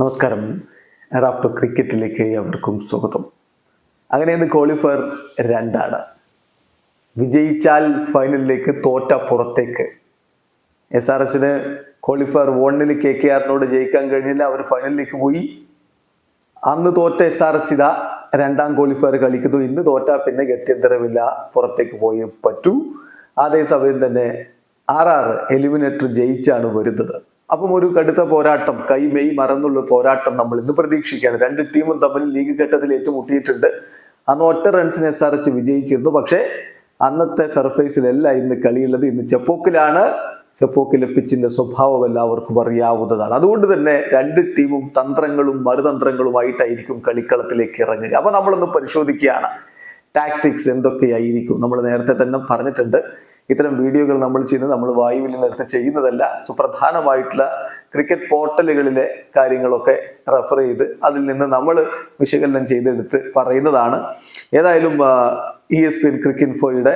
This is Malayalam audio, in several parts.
നമസ്കാരം. റാഫ്റ്റോ ക്രിക്കറ്റിലേക്ക് അവർക്കും സ്വാഗതം. അങ്ങനെ ഇന്ന് ക്വാളിഫയർ രണ്ടാണ്. വിജയിച്ചാൽ ഫൈനലിലേക്ക് തോറ്റ പുറത്തേക്ക്. എസ് ആർ എച്ചിന് ക്വാളിഫയർ വണ്ണിൽ കെ കെ ആറിനോട് ജയിക്കാൻ കഴിഞ്ഞില്ല. അവർ ഫൈനലിലേക്ക് പോയി. അന്ന് തോറ്റ എസ് ആർ എച്ച് ഇതാ രണ്ടാം ക്വാളിഫയർ കളിക്കുന്നു. ഇന്ന് തോറ്റ പിന്നെ ഗത്യന്തരമില്ല. പുറത്തേക്ക് പോയേ പറ്റൂ. അതേസമയം തന്നെ ആർ ആർ എലിമിനേറ്റർ ജയിച്ചാണ് വരുന്നത്. അപ്പം ഒരു കടുത്ത പോരാട്ടം കൈ മെയ് മറന്നുള്ള പോരാട്ടം നമ്മൾ ഇന്ന് പ്രതീക്ഷിക്കുകയാണ്. രണ്ട് ടീമും തമ്മിൽ ലീഗ് ഘട്ടത്തിൽ ഏറ്റുമുട്ടിയിട്ടുണ്ട്. അന്ന് ഒറ്റ റൺസിന് എസ് ആർ എച്ച് വിജയിച്ചിരുന്നു. പക്ഷേ അന്നത്തെ സർഫേസിലല്ല ഇന്ന് കളിയുള്ളത്. ഇന്ന് ചെപ്പോക്കിലാണ്. ചെപ്പോക്കിലെ പിച്ചിന്റെ സ്വഭാവം എല്ലാവർക്കും അറിയാവുന്നതാണ്. അതുകൊണ്ട് തന്നെ രണ്ട് ടീമും തന്ത്രങ്ങളും മറുതന്ത്രങ്ങളുമായിട്ടായിരിക്കും കളിക്കളത്തിലേക്ക് ഇറങ്ങുക. അപ്പൊ നമ്മളൊന്ന് പരിശോധിക്കുകയാണ്. ടാക്ടിക്സ് എന്തൊക്കെയായിരിക്കും? നമ്മൾ നേരത്തെ തന്നെ പറഞ്ഞിട്ടുണ്ട്. ഇത്തരം വീഡിയോകൾ നമ്മൾ ചെയ്യുന്നത് നമ്മൾ വായുവിൽ നിന്നെടുത്ത് ചെയ്യുന്നതല്ല സുപ്രധാനമായിട്ടുള്ള ക്രിക്കറ്റ് പോർട്ടലുകളിലെ കാര്യങ്ങളൊക്കെ റെഫർ ചെയ്ത് അതിൽ നിന്ന് നമ്മൾ വിശകലനം ചെയ്തെടുത്ത് പറയുന്നതാണ്. ഏതായാലും E S P N cric ഇൻഫോയുടെ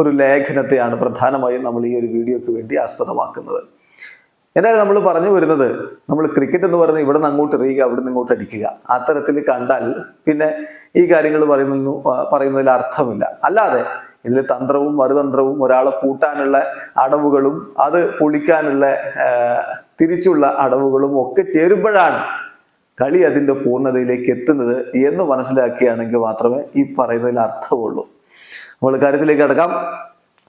ഒരു ലേഖനത്തെയാണ് പ്രധാനമായും നമ്മൾ ഈ ഒരു വീഡിയോക്ക് വേണ്ടി ആസ്പദമാക്കുന്നത്. എന്തായാലും നമ്മൾ പറഞ്ഞു വരുന്നത് നമ്മൾ ക്രിക്കറ്റ് എന്ന് പറയുന്നത് ഇവിടെ നിന്ന് അങ്ങോട്ട് എറിയുക അവിടെ നിന്ന് ഇങ്ങോട്ട് അടിക്കുക. അത്തരത്തിൽ കണ്ടാൽ പിന്നെ ഈ കാര്യങ്ങൾ പറയുന്നു പറയുന്നതിൽ അർത്ഥമില്ല. അല്ലാതെ ഇതിൽ തന്ത്രവും മറുതന്ത്രവും ഒരാളെ കൂട്ടാനുള്ള അടവുകളും അത് പൊളിക്കാനുള്ള തിരിച്ചുള്ള അടവുകളും ഒക്കെ ചേരുമ്പോഴാണ് കളി അതിന്റെ പൂർണതയിലേക്ക് എത്തുന്നത് എന്ന് മനസ്സിലാക്കിയാണെങ്കിൽ മാത്രമേ ഈ പറയുന്നതിൽ അർത്ഥമുള്ളൂ. നമ്മൾ കാര്യത്തിലേക്ക് അടക്കാം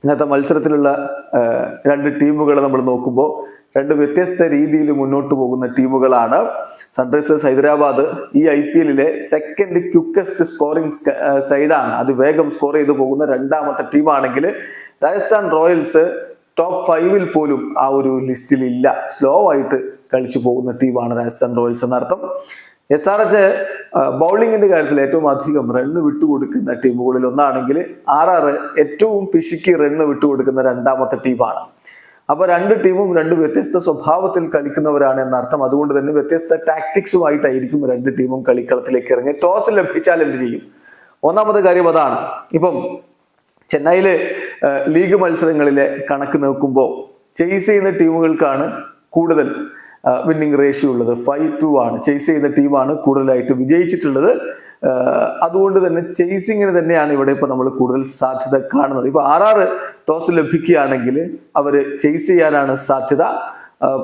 ഇന്നത്തെ മത്സരത്തിലുള്ള രണ്ട് ടീമുകൾ നമ്മൾ നോക്കുമ്പോൾ രണ്ട് വ്യത്യസ്ത രീതിയിൽ മുന്നോട്ട് പോകുന്ന ടീമുകളാണ്. സൺറൈസേഴ്സ് ഹൈദരാബാദ് ഈ ഐ പി എല്ലിലെ സെക്കൻഡ് ക്യുക്കസ്റ്റ് സ്കോറിംഗ് സൈഡാണ് അത് വേഗം സ്കോർ ചെയ്തു പോകുന്ന രണ്ടാമത്തെ ടീമാണെങ്കിൽ രാജസ്ഥാൻ റോയൽസ് ടോപ്പ് ഫൈവിൽ പോലും ആ ഒരു ലിസ്റ്റിൽ ഇല്ല. സ്ലോ ആയിട്ട് കളിച്ചു പോകുന്ന ടീമാണ് രാജസ്ഥാൻ റോയൽസ് എന്നർത്ഥം. എസ് ആർ എച്ച് ബൗളിങ്ങിന്റെ കാര്യത്തിൽ ഏറ്റവും അധികം റണ്ണ് വിട്ടുകൊടുക്കുന്ന ടീമുകളിൽ ഒന്നാണെങ്കിൽ ആർ ആർ ഏറ്റവും പിശുക്കി റണ്ണ് വിട്ടുകൊടുക്കുന്ന രണ്ടാമത്തെ ടീമാണ്. അപ്പൊ രണ്ട് ടീമും രണ്ട് വ്യത്യസ്ത സ്വഭാവത്തിൽ കളിക്കുന്നവരാണ് എന്നർത്ഥം. അതുകൊണ്ട് തന്നെ വ്യത്യസ്ത ടാക്ടിക്സുമായിട്ടായിരിക്കും രണ്ട് ടീമും കളിക്കളത്തിലേക്ക് ഇറങ്ങി. ടോസ് ലഭിച്ചാൽ എന്ത് ചെയ്യും? ഒന്നാമത്തെ കാര്യം അതാണ്. ഇപ്പം ചെന്നൈയിലെ ലീഗ് മത്സരങ്ങളിലെ കണക്ക് നോക്കുമ്പോൾ ചേസ് ചെയ്യുന്ന ടീമുകൾക്കാണ് കൂടുതൽ വിന്നിംഗ് റേഷ്യോ ഉള്ളത്. ഫൈവ് ടു ആണ്. ചേസ് ചെയ്യുന്ന ടീമാണ് കൂടുതലായിട്ട് വിജയിച്ചിട്ടുള്ളത്. അതുകൊണ്ട് തന്നെ ചേസിങ്ങിന് തന്നെയാണ് ഇവിടെ ഇപ്പൊ നമ്മൾ കൂടുതൽ സാധ്യത കാണുന്നത്. ഇപ്പൊ ആറാറ് ആറ് ടോസ് ലഭിക്കുകയാണെങ്കിൽ അവർ ചേസ് ചെയ്യാനാണ് സാധ്യത.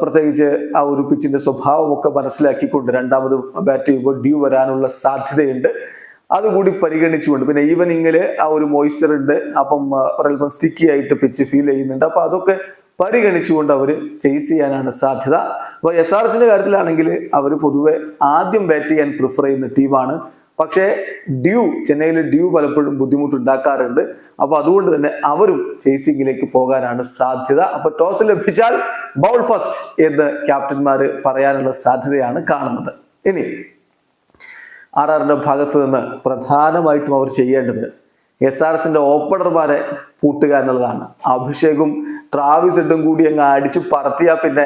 പ്രത്യേകിച്ച് ആ ഒരു പിച്ചിന്റെ സ്വഭാവമൊക്കെ മനസ്സിലാക്കിക്കൊണ്ട് രണ്ടാമത് ബാറ്റ് ചെയ്യുമ്പോൾ ഡ്യൂ വരാനുള്ള സാധ്യതയുണ്ട്. അതുകൂടി പരിഗണിച്ചുകൊണ്ട് പിന്നെ ഈവനിങ്ങിൽ ആ ഒരു മോയ്സ്ചർ ഉണ്ട്. അപ്പം ഒരൽപ്പം സ്റ്റിക്കി ആയിട്ട് പിച്ച് ഫീൽ ചെയ്യുന്നുണ്ട്. അപ്പൊ അതൊക്കെ പരിഗണിച്ചുകൊണ്ട് അവർ ചേസ് ചെയ്യാനാണ് സാധ്യത. അപ്പൊ എസ് ആർ എച്ചിന്റെ കാര്യത്തിലാണെങ്കിൽ അവർ പൊതുവെ ആദ്യം ബാറ്റ് ചെയ്യാൻ പ്രിഫർ ചെയ്യുന്ന ടീമാണ് പക്ഷേ ഡ്യൂ ചെന്നൈയിൽ ഡ്യൂ പലപ്പോഴും ബുദ്ധിമുട്ടുണ്ടാക്കാറുണ്ട്. അപ്പൊ അതുകൊണ്ട് തന്നെ അവരും ചേസിങ്ങിലേക്ക് പോകാനാണ് സാധ്യത. അപ്പൊ ടോസ് ലഭിച്ചാൽ ബൗൾ ഫസ്റ്റ് എന്ന് ക്യാപ്റ്റന്മാര് പറയാനുള്ള സാധ്യതയാണ് കാണുന്നത്. ഇനി ആർ ആറിന്റെ ഭാഗത്ത് നിന്ന് പ്രധാനമായിട്ടും അവർ ചെയ്യേണ്ടത് എസ് ആർ എച്ചിന്റെ ഓപ്പണർമാരെ പൂട്ടുക എന്നുള്ളതാണ്. അഭിഷേകും ട്രാവിസ് ഇട്ടും കൂടി അങ്ങ് അടിച്ച് പറത്തിയാൽ പിന്നെ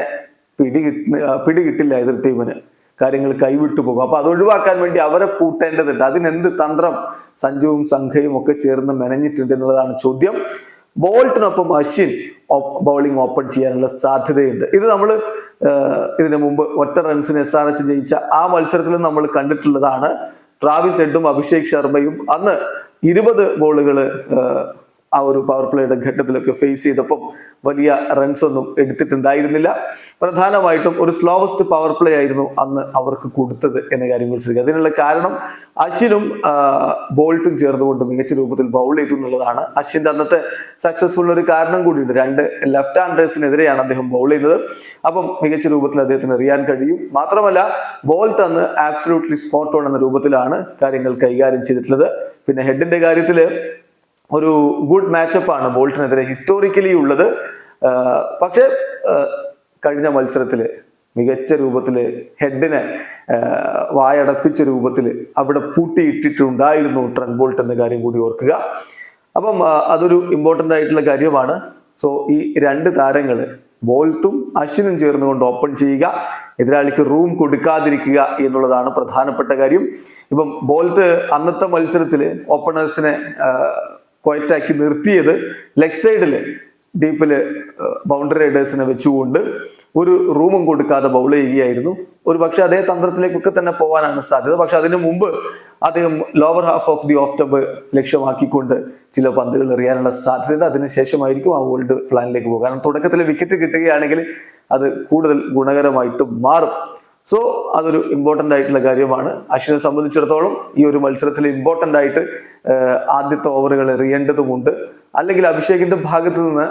പിടി പിടി കിട്ടില്ല എതിർ ടീമിന് കാര്യങ്ങൾ കൈവിട്ടു പോകും. അപ്പൊ അത് ഒഴിവാക്കാൻ വേണ്ടി അവരെ പൂട്ടേണ്ടതുണ്ട്. അതിനെന്ത് തന്ത്രം സഞ്ജുവും സംഘയും ഒക്കെ ചേർന്ന് മെനഞ്ഞിട്ടുണ്ട് എന്നുള്ളതാണ് ചോദ്യം. ബോൾട്ടിനൊപ്പം അശ്വിൻ ബൗളിംഗ് ഓപ്പൺ ചെയ്യാനുള്ള സാധ്യതയുണ്ട്. ഇത് നമ്മൾ ഇതിനു മുമ്പ് ഒറ്റ റൺസിന് എസ് ആർ എച്ച് ജയിച്ച ആ മത്സരത്തിലും നമ്മൾ കണ്ടിട്ടുള്ളതാണ്. ട്രാവിസ് ഹെഡും അഭിഷേക് ശർമ്മയും അന്ന് ഇരുപത് ബോളുകൾ ആ ഒരു പവർ പ്ലേയുടെ ഘട്ടത്തിലൊക്കെ ഫേസ് ചെയ്തപ്പം വലിയ റൺസ് ഒന്നും എടുത്തിട്ടുണ്ടായിരുന്നില്ല. പ്രധാനമായിട്ടും ഒരു സ്ലോവസ്റ്റ് പവർ പ്ലേ ആയിരുന്നു അന്ന് അവർക്ക് കൊടുത്തത് എന്ന കാര്യം മനസ്സിലാക്കുക അതിനുള്ള കാരണം അശ്വിനും ബോൾട്ടും ചേർന്നുകൊണ്ട് മികച്ച രൂപത്തിൽ ബൗൾ ചെയ്തു എന്നുള്ളതാണ്. അശ്വിന്റെ അന്നത്തെ സക്സസ്ഫുൾ ഒരു കാരണം കൂടിയുണ്ട്. രണ്ട് ലെഫ്റ്റ് ഹാൻഡേഴ്സിനെതിരെയാണ് അദ്ദേഹം ബൗൾ ചെയ്യുന്നത് അപ്പം മികച്ച രൂപത്തിൽ അദ്ദേഹത്തിന് എറിയാൻ കഴിയും. മാത്രമല്ല ബോൾട്ട് അന്ന് ആബ്സലൂട്ട്ലി സ്പോട്ട് ഓൺ എന്ന രൂപത്തിലാണ് കാര്യങ്ങൾ കൈകാര്യം ചെയ്തിട്ടുള്ളത്. പിന്നെ ഹെഡിന്റെ കാര്യത്തിൽ ഒരു ഗുഡ് മാച്ചപ്പ് ആണ് ബോൾട്ടിനെതിരെ ഹിസ്റ്റോറിക്കലി ഉള്ളത്. പക്ഷെ കഴിഞ്ഞ മത്സരത്തിൽ മികച്ച രൂപത്തിൽ ഹെഡിനെ വായടപ്പിച്ച രൂപത്തിൽ അവിടെ പൂട്ടിയിട്ടിട്ടുണ്ടായിരുന്നു ട്രെൻ ബോൾട്ട് എന്ന കാര്യം കൂടി ഓർക്കുക. അപ്പം അതൊരു ഇമ്പോർട്ടന്റ് ആയിട്ടുള്ള കാര്യമാണ്. സോ ഈ രണ്ട് താരങ്ങൾ ബോൾട്ടും അശ്വിനും ചേർന്നുകൊണ്ട് ഓപ്പൺ ചെയ്യുക എതിരാളിക്ക് റൂം കൊടുക്കാതിരിക്കുക എന്നുള്ളതാണ് പ്രധാനപ്പെട്ട കാര്യം. ഇപ്പം ബോൾട്ട് അന്നത്തെ മത്സരത്തിൽ ഓപ്പണേഴ്സിനെ ക്വയറ്റാക്കി നിർത്തിയത് ലെഗ് സൈഡിൽ ഡീപ്പിൽ ബൗണ്ടറി റൈഡേഴ്സിനെ വെച്ചുകൊണ്ട് ഒരു റൂമും കൊടുക്കാതെ ബൗൾ ചെയ്യുകയായിരുന്നു. ഒരു പക്ഷേ അതേ തന്ത്രത്തിലേക്കൊക്കെ തന്നെ പോകാനാണ് സാധ്യത. പക്ഷെ അതിനു മുമ്പ് അദ്ദേഹം lower half of the off tub ലക്ഷ്യമാക്കിക്കൊണ്ട് ചില പന്തുകൾ എറിയാനുള്ള സാധ്യത അതിനുശേഷമായിരിക്കും ആ വേൾഡ് പ്ലാനിലേക്ക് പോകാൻ. കാരണം തുടക്കത്തിൽ വിക്കറ്റ് കിട്ടുകയാണെങ്കിൽ അത് കൂടുതൽ ഗുണകരമായിട്ട് മാറും. സോ അതൊരു ഇമ്പോർട്ടന്റ് ആയിട്ടുള്ള കാര്യമാണ്. അശ്വിനെ സംബന്ധിച്ചിടത്തോളം ഈ ഒരു മത്സരത്തിൽ ഇമ്പോർട്ടന്റ് ആയിട്ട് ആദ്യത്തെ ഓവറുകൾ എറിയേണ്ടതുമുണ്ട്. അല്ലെങ്കിൽ അഭിഷേകിന്റെ ഭാഗത്ത് നിന്ന്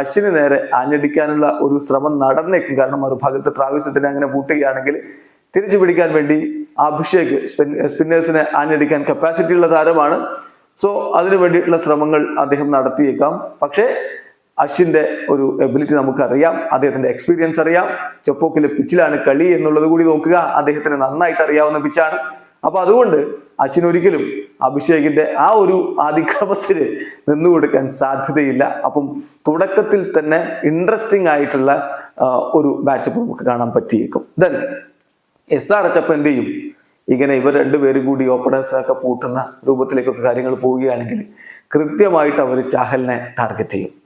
അശ്വിന് നേരെ ആഞ്ഞടിക്കാനുള്ള ഒരു ശ്രമം നടന്നേക്കും. കാരണം മറുഭാഗത്ത് ട്രാവിസത്തിനെ അങ്ങനെ പൂട്ടുകയാണെങ്കിൽ തിരിച്ചു പിടിക്കാൻ വേണ്ടി അഭിഷേക് സ്പിന്നേഴ്സിനെ ആഞ്ഞടിക്കാൻ കപ്പാസിറ്റി ഉള്ള താരമാണ്. സോ അതിനു വേണ്ടിയിട്ടുള്ള ശ്രമങ്ങൾ അദ്ദേഹം നടത്തിയേക്കാം. പക്ഷേ അശ്വിന്റെ ഒരു എബിലിറ്റി നമുക്കറിയാം. അദ്ദേഹത്തിന്റെ എക്സ്പീരിയൻസ് അറിയാം. ചെപ്പോക്കിലെ പിച്ചിലാണ് കളി എന്നുള്ളത് കൂടി നോക്കുക. അദ്ദേഹത്തിന് നന്നായിട്ട് അറിയാവുന്ന പിച്ചാണ് അപ്പൊ അതുകൊണ്ട് അശ്വിൻ ഒരിക്കലും അഭിഷേകിന്റെ ആ ഒരു ആധിക്രമത്തിന് നിന്നുകൊടുക്കാൻ സാധ്യതയില്ല. അപ്പം തുടക്കത്തിൽ തന്നെ ഇൻട്രസ്റ്റിംഗ് ആയിട്ടുള്ള ഒരു ബാച്ചപ്പ് നമുക്ക് കാണാൻ പറ്റിയേക്കും. ദെൻ എസ് ആർ എച്ച് എന്ത് ചെയ്യും ഇങ്ങനെ ഇവർ രണ്ടുപേരും കൂടി ഓപ്പണേഴ്സിനൊക്കെ പൂട്ടുന്ന രൂപത്തിലേക്കൊക്കെ കാര്യങ്ങൾ പോവുകയാണെങ്കിൽ കൃത്യമായിട്ട് അവർ ചാഹലിനെ ടാർഗറ്റ് ചെയ്യും.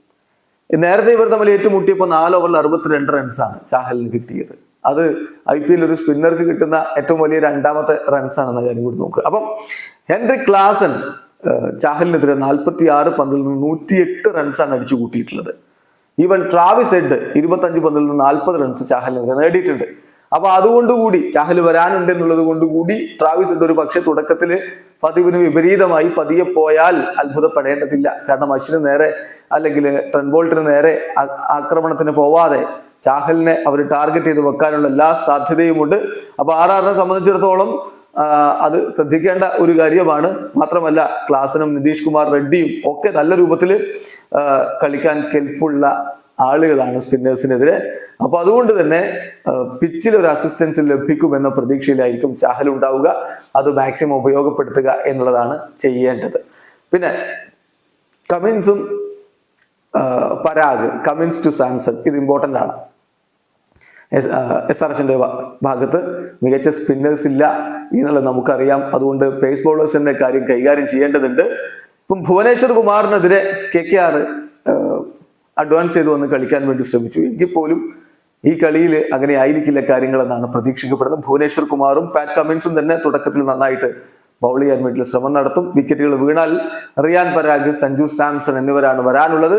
നേരത്തെ ഇവർ തമ്മിൽ ഏറ്റുമുട്ടിയപ്പോൾ നാല് ഓവറിൽ അറുപത്തിരണ്ട് റൺസാണ് ചാഹലിന് കിട്ടിയത്. അത് ഐ പി എൽ ഒരു സ്പിന്നർക്ക് കിട്ടുന്ന ഏറ്റവും വലിയ രണ്ടാമത്തെ റൺസ് ആണെന്ന കാര്യം കൂടി നോക്കുക. അപ്പം ഹെൻറി ക്ലാസൻ ചാഹലിനെതിരെ നാൽപ്പത്തി ആറ് പന്തിൽ നിന്ന് നൂറ്റിയെട്ട് റൺസാണ് അടിച്ചു കൂട്ടിയിട്ടുള്ളത്. ഈവൻ ട്രാവിസ് ഹെഡ് ഇരുപത്തഞ്ച് പന്തിൽ നിന്ന് നാൽപ്പത് റൺസ് ചാഹലിനെതിരെ നേടിയിട്ടുണ്ട്. അപ്പൊ അതുകൊണ്ടുകൂടി ചാഹൽ വരാനുണ്ട് എന്നുള്ളത് കൊണ്ടുകൂടി ട്രാവിസ് ഹെഡ് ഒരു പക്ഷേ തുടക്കത്തിൽ പതിവിന് വിപരീതമായി പതിയെ പോയാൽ അത്ഭുതപ്പെടേണ്ടതില്ല. കാരണം അശ്വിന് നേരെ അല്ലെങ്കിൽ ട്രെൻബോൾട്ടിന് നേരെ ആക്രമണത്തിന് പോവാതെ ചാഹലിനെ അവർ ടാർഗറ്റ് ചെയ്ത് വെക്കാനുള്ള എല്ലാ സാധ്യതയുമുണ്ട്. അപ്പൊ ആർ ആറിനെ സംബന്ധിച്ചിടത്തോളം അത് ശ്രദ്ധിക്കേണ്ട ഒരു കാര്യമാണ്. മാത്രമല്ല ക്ലാസനും നിതീഷ് കുമാർ റെഡ്ഡിയും ഒക്കെ നല്ല രൂപത്തിൽ കളിക്കാൻ കെൽപ്പുള്ള ആളുകളാണ് സ്പിന്നേഴ്സിനെതിരെ. അപ്പൊ അതുകൊണ്ട് തന്നെ പിച്ചിൽ ഒരു അസിസ്റ്റൻസ് ലഭിക്കുമെന്ന പ്രതീക്ഷയിലായിരിക്കും ചാഹൽ ഉണ്ടാവുക. അത് മാക്സിമം ഉപയോഗപ്പെടുത്തുക എന്നുള്ളതാണ് ചെയ്യേണ്ടത്. പിന്നെ കമിൻസും പരാഗ് കമിൻസ് ടു സാംസൺ ഇത് ഇമ്പോർട്ടന്റ് ആണ്. എസ് ആർ എച്ചിന്റെ ഭാഗത്ത് മികച്ച സ്പിന്നേഴ്സ് ഇല്ല എന്നുള്ളത് നമുക്കറിയാം. അതുകൊണ്ട് പേസ് ബൗളേഴ്സിന്റെ കാര്യം കൈകാര്യം ചെയ്യേണ്ടതുണ്ട്. ഇപ്പം ഭുവനേശ്വർ കുമാറിനെതിരെ കെ കെ ആർ അഡ്വാൻസ് ചെയ്ത് വന്ന് കളിക്കാൻ വേണ്ടി ശ്രമിച്ചു. എങ്കിൽ പോലും ഈ കളിയിൽ അങ്ങനെ ആയിരിക്കില്ല കാര്യങ്ങളെന്നാണ് പ്രതീക്ഷിക്കപ്പെടുന്നത്. ഭുവനേശ്വർ കുമാറും പാറ്റ് കമിൻസും തന്നെ തുടക്കത്തിൽ നന്നായിട്ട് ബൗൾ ചെയ്യാൻ വേണ്ടി ശ്രമം നടത്തും. വിക്കറ്റുകൾ വീണാൽ റിയാൻ പരാഗ് സഞ്ജു സാംസൺ എന്നിവരാണ് വരാനുള്ളത്.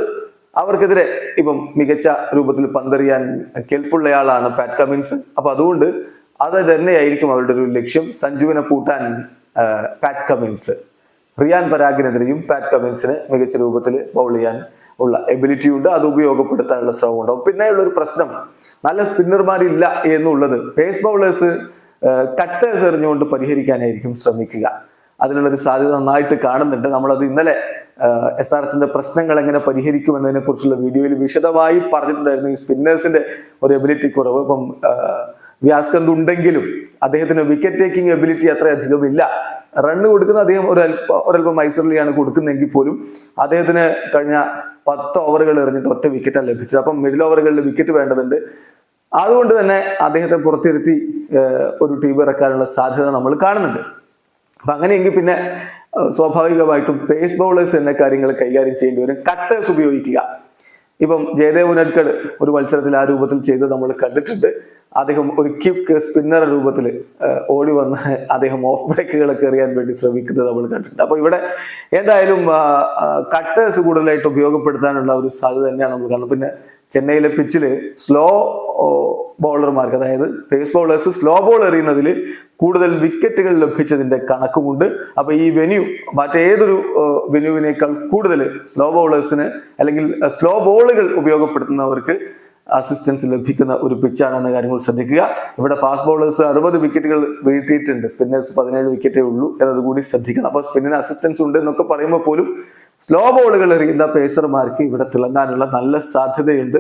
അവർക്കെതിരെ ഇപ്പം മികച്ച രൂപത്തിൽ പന്തെറിയാൻ കെൽപ്പുള്ളയാളാണ് പാറ്റ് കമിൻസ് അപ്പൊ അതുകൊണ്ട് അത് തന്നെയായിരിക്കും അവരുടെ ഒരു ലക്ഷ്യം. സഞ്ജുവിനെ പൂട്ടാൻ പാറ്റ് കമിൻസ് റിയാൻ പരാഗിനെതിരെയും പാറ്റ് കമിൻസിന് മികച്ച രൂപത്തിൽ ബൗൾ ചെയ്യാൻ ഉള്ള എബിലിറ്റി ഉണ്ട് അത് ഉപയോഗപ്പെടുത്താനുള്ള ശ്രമം ഉണ്ടാവും. പിന്നെയുള്ള ഒരു പ്രശ്നം നല്ല സ്പിന്നർമാരില്ല എന്നുള്ളത്. പേസ് ബൗളേഴ്സ് കട്ടേഴ്സ് എറിഞ്ഞുകൊണ്ട് പരിഹരിക്കാനായിരിക്കും ശ്രമിക്കുക. അതിനുള്ളൊരു സാധ്യത നന്നായിട്ട് കാണുന്നുണ്ട്. നമ്മളത് ഇന്നലെ എസ് ആർ എച്ചിന്റെ പ്രശ്നങ്ങൾ എങ്ങനെ പരിഹരിക്കും എന്നതിനെ കുറിച്ചുള്ള വീഡിയോയിൽ വിശദമായി പറഞ്ഞിട്ടുണ്ടായിരുന്നു. ഈ സ്പിന്നേഴ്സിന്റെ ഒരു എബിലിറ്റി കുറവ്. ഇപ്പം വ്യാസ്കന്ത് ഉണ്ടെങ്കിലും അദ്ദേഹത്തിന് വിക്കറ്റ് ടേക്കിംഗ് എബിലിറ്റി അത്രയധികം ഇല്ല. റണ്ണ് കൊടുക്കുന്ന അദ്ദേഹം ഒരു ഒരൽപ്പം ഒരല്പം മൈസൂറിലെയാണ് കൊടുക്കുന്നതെങ്കിൽ പോലും അദ്ദേഹത്തിന് കഴിഞ്ഞ പത്ത് ഓവറുകൾ എറിഞ്ഞിട്ട് ഒറ്റ വിക്കറ്റാണ് ലഭിച്ചത്. അപ്പം മിഡിൽ ഓവറുകളിൽ വിക്കറ്റ് വേണ്ടതുണ്ട്. അതുകൊണ്ട് തന്നെ അദ്ദേഹത്തെ പുറത്തിരുത്തി ഒരു ടീം ഇറക്കാനുള്ള സാധ്യത നമ്മൾ കാണുന്നുണ്ട്. അപ്പൊ അങ്ങനെയെങ്കിൽ പിന്നെ സ്വാഭാവികമായിട്ടും പേസ് ബൗളേഴ്സ് എന്ന കാര്യങ്ങൾ കൈകാര്യം ചെയ്യേണ്ടി വരും. കട്ടേഴ്സ് ഉപയോഗിക്കുക. ഇപ്പം ജയദേവ് ഉനഡ്കഡ് ഒരു മത്സരത്തിൽ ആ രൂപത്തിൽ ചെയ്ത് നമ്മൾ കണ്ടിട്ടുണ്ട്. അദ്ദേഹം ഒരു ക്യുക്ക് സ്പിന്നർ രൂപത്തിൽ ഓടി വന്ന് അദ്ദേഹം ഓഫ് ബ്രേക്കുകളൊക്കെ എറിയാൻ വേണ്ടി ശ്രമിക്കുന്നത് നമ്മൾ കണ്ടിട്ടുണ്ട്. അപ്പൊ ഇവിടെ എന്തായാലും കട്ടേഴ്സ് കൂടുതലായിട്ട് ഉപയോഗപ്പെടുത്താനുള്ള ഒരു സാധ്യത തന്നെയാണ് നമ്മൾ കാണുന്നത്. പിന്നെ ചെന്നൈയിലെ പിച്ചിൽ സ്ലോ ബൗളർമാർക്ക് അതായത് പേസ് ബൗളേഴ്സ് സ്ലോ ബോൾ എറിയുന്നതിൽ കൂടുതൽ വിക്കറ്റുകൾ ലഭിച്ചതിന്റെ കണക്കുമുണ്ട്. അപ്പൊ ഈ വെന്യൂ മറ്റേതൊരു വെന്യൂവിനേക്കാൾ കൂടുതൽ സ്ലോ ബൗളേഴ്സിന് അല്ലെങ്കിൽ സ്ലോ ബോളുകൾ ഉപയോഗപ്പെടുത്തുന്നവർക്ക് അസിസ്റ്റൻസ് ലഭിക്കുന്ന ഒരു പിച്ചാണെന്ന കാര്യങ്ങൾ ശ്രദ്ധിക്കുക. ഇവിടെ ഫാസ്റ്റ് ബോളേഴ്സ് അറുപത് വിക്കറ്റുകൾ വീഴ്ത്തിയിട്ടുണ്ട്. സ്പിന്നേഴ്സ് പതിനേഴ് വിക്കറ്റേ ഉള്ളൂ എന്നത് കൂടി ശ്രദ്ധിക്കണം. അപ്പോൾ സ്പിന്നിന് അസിസ്റ്റൻസ് ഉണ്ട് എന്നൊക്കെ പറയുമ്പോൾ പോലും സ്ലോ ബോളുകൾ എറിയുന്ന പേസർമാർക്ക് ഇവിടെ തിളങ്ങാനുള്ള നല്ല സാധ്യതയുണ്ട്.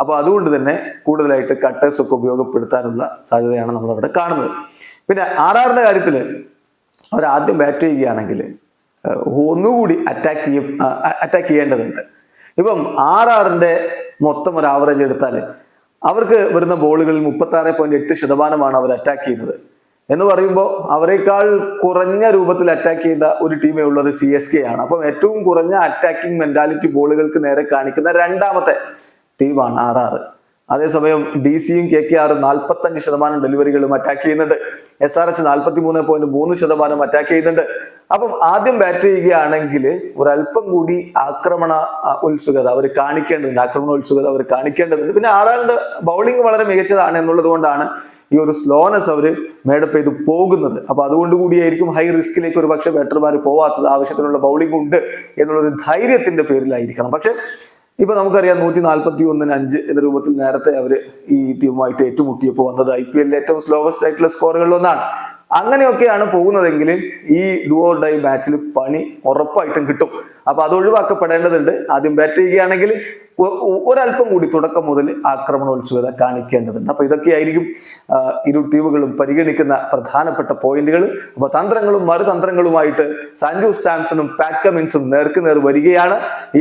അപ്പോൾ അതുകൊണ്ട് തന്നെ കൂടുതലായിട്ട് കട്ടേഴ്സ് ഒക്കെ ഉപയോഗപ്പെടുത്താനുള്ള സാധ്യതയാണ് നമ്മൾ അവിടെ കാണുന്നത്. പിന്നെ ആർ ആറിന്റെ കാര്യത്തിൽ അവർ ആദ്യം ബാറ്റ് ചെയ്യുകയാണെങ്കിൽ ഒന്നുകൂടി അറ്റാക്ക് ചെയ്യും അറ്റാക്ക് ചെയ്യേണ്ടതുണ്ട്. ഇപ്പം ആർ ആറിന്റെ മൊത്തം ഒരു ആവറേജ് എടുത്താൽ അവർക്ക് വരുന്ന ബോളുകളിൽ മുപ്പത്തി ആറ് പോയിന്റ് എട്ട് ശതമാനമാണ് അവർ അറ്റാക്ക് ചെയ്യുന്നത്. എന്ന് പറയുമ്പോൾ അവരെക്കാൾ കുറഞ്ഞ രൂപത്തിൽ അറ്റാക്ക് ചെയ്ത ഒരു ടീമേ ഉള്ളത് സി എസ് കെ ആണ്. അപ്പം ഏറ്റവും കുറഞ്ഞ അറ്റാക്കിംഗ് മെന്റാലിറ്റി ബോളുകൾക്ക് നേരെ കാണിക്കുന്ന രണ്ടാമത്തെ ടീമാണ് ആർ ആർ അതേസമയം ഡി സിയും കെ കെ ആറും നാൽപ്പത്തഞ്ച് ശതമാനം ഡെലിവറികളും അറ്റാക്ക് ചെയ്യുന്നുണ്ട്. എസ് ആർ എച്ച് നാൽപ്പത്തി മൂന്ന് പോയിന്റ് മൂന്ന് ശതമാനം അറ്റാക്ക് ചെയ്യുന്നുണ്ട്. അപ്പം ആദ്യം ബാറ്റ് ചെയ്യുകയാണെങ്കിൽ ഒരല്പം കൂടി ആക്രമണ ഉത്സുകത അവർ കാണിക്കേണ്ടതുണ്ട്. ആക്രമണ ഉത്സുകത അവർ കാണിക്കേണ്ടതുണ്ട്. പിന്നെ ആറാളുടെ ബൗളിംഗ് വളരെ മികച്ചതാണ് എന്നുള്ളത് കൊണ്ടാണ് ഈ ഒരു സ്ലോനെസ് അവർ മേഡപ്പ് ചെയ്ത് പോകുന്നത്. അപ്പൊ അതുകൊണ്ട് കൂടിയായിരിക്കും ഹൈ റിസ്കിലേക്ക് ഒരു പക്ഷേ ബാറ്റർമാർ പോവാത്തത്. ആവശ്യത്തിനുള്ള ബൗളിംഗ് ഉണ്ട് എന്നുള്ളൊരു ധൈര്യത്തിന്റെ പേരിലായിരിക്കണം. പക്ഷെ ഇപ്പൊ നമുക്കറിയാം നൂറ്റി നാൽപ്പത്തി ഒന്നിന് അഞ്ച് എന്ന രൂപത്തിൽ നേരത്തെ അവർ ഈ ടീമുമായിട്ട് ഏറ്റുമുട്ടിയപ്പോൾ വന്നത് ഐ പി എല്ലിലെ ഏറ്റവും സ്ലോവസ്റ്റ് ആയിട്ടുള്ള സ്കോറുകളിൽ ഒന്നാണ്. അങ്ങനെയൊക്കെയാണ് പോകുന്നതെങ്കിൽ ഈ ഡുവോർ ഡൈ ബാച്ചിൽ പണി ഉറപ്പായിട്ടും കിട്ടും. അപ്പൊ അത് ഒഴിവാക്കപ്പെടേണ്ടതുണ്ട്. ആദ്യം ബാറ്റ് ചെയ്യുകയാണെങ്കിൽ ഒരല്പം കൂടി തുടക്കം മുതൽ ആക്രമണോത്സുകത കാണിക്കേണ്ടതുണ്ട്. അപ്പൊ ഇതൊക്കെയായിരിക്കും ഇരു ടീമുകളും പരിഗണിക്കുന്ന പ്രധാനപ്പെട്ട പോയിന്റുകൾ. അപ്പൊ തന്ത്രങ്ങളും മറുതന്ത്രങ്ങളുമായിട്ട് സഞ്ജു സാംസണും പാറ്റ് കമിൻസും നേർക്ക് നേർ വരികയാണ്.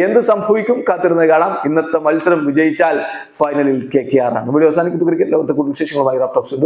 എന്ത് സംഭവിക്കും കാത്തിരുന്ന് കാണാം. ഇന്നത്തെ മത്സരം വിജയിച്ചാൽ ഫൈനലിൽ കെ കെ ആർ ആണ്. വീഡിയോ അവസാനിക്കുന്ന. ക്രിക്കറ്റ് ലോകത്തെ കൂടുതൽ വിശേഷങ്ങളുമായി റാഫ്റ്റോക്സ്